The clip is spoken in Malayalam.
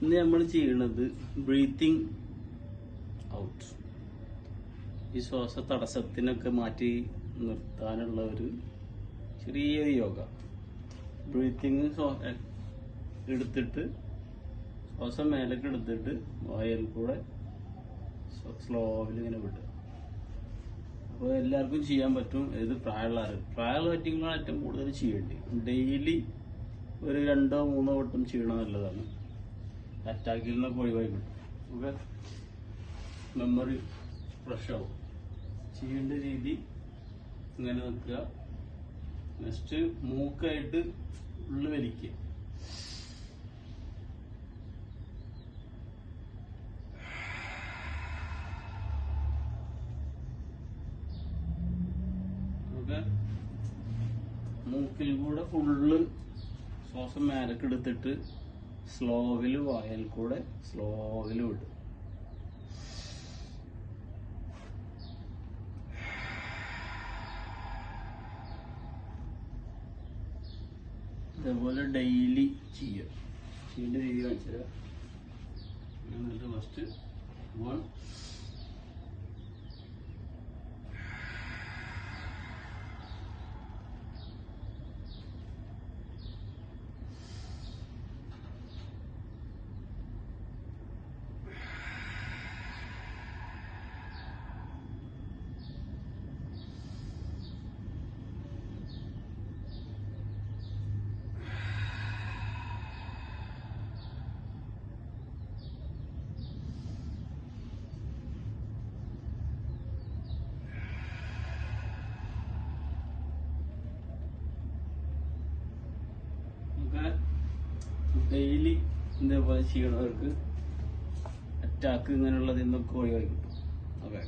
ഇന്ന് നമ്മൾ ചെയ്യണത് ബ്രീത്തിങ് ഔട്ട് ഈ ശ്വാസ തടസ്സത്തിനൊക്കെ മാറ്റി നിർത്താനുള്ള ഒരു ചെറിയൊരു യോഗ. ബ്രീത്തിങ് എടുത്തിട്ട് ശ്വാസം മേലേക്ക് എടുത്തിട്ട് വായൽ കൂടെ സ്ലോവിൽ ഇങ്ങനെ വിടുക. അപ്പോൾ എല്ലാവർക്കും ചെയ്യാൻ പറ്റും. ഏത് പ്രായമുള്ളവർ പ്രായമുള്ള പറ്റിങ്ങളാണ് ഏറ്റവും കൂടുതൽ ചെയ്യേണ്ടത് ഡെയിലി ഒരു രണ്ടോ മൂന്നോ വട്ടം ചെയ്യണത് നല്ലതാണ്. അറ്റാക്കിൽ നിന്നൊക്കെ ഒഴിവായി കിട്ടും മെമ്മറി ഫ്രഷ് ആവും. ചെയ്യേണ്ട രീതി ഇങ്ങനെ നിൽക്കുക നെക്സ്റ്റ് മൂക്കായിട്ട് ഉള്ളു വലിക്കുക. മൂക്കിൽ കൂടെ ഫുള്ള് ശ്വാസം മേലക്ക് എടുത്തിട്ട് സ്ലോവിൽ വായൽ കൂടെ സ്ലോവിൽ വിടും ഇതേപോലെ ഡെയിലി ചെയ്യുക. ചെയ്യേണ്ട രീതി കാണിച്ചു തരാം ഫസ്റ്റ് വൺ നമുക്ക് ഡെയിലി ഇതേപോലെ ചെയ്യണവർക്ക് അറ്റാക്ക് ഇങ്ങനെയുള്ളതിൽ നിന്നൊക്കെ ഒഴിവാക്കി കിട്ടും? ഓക്കെ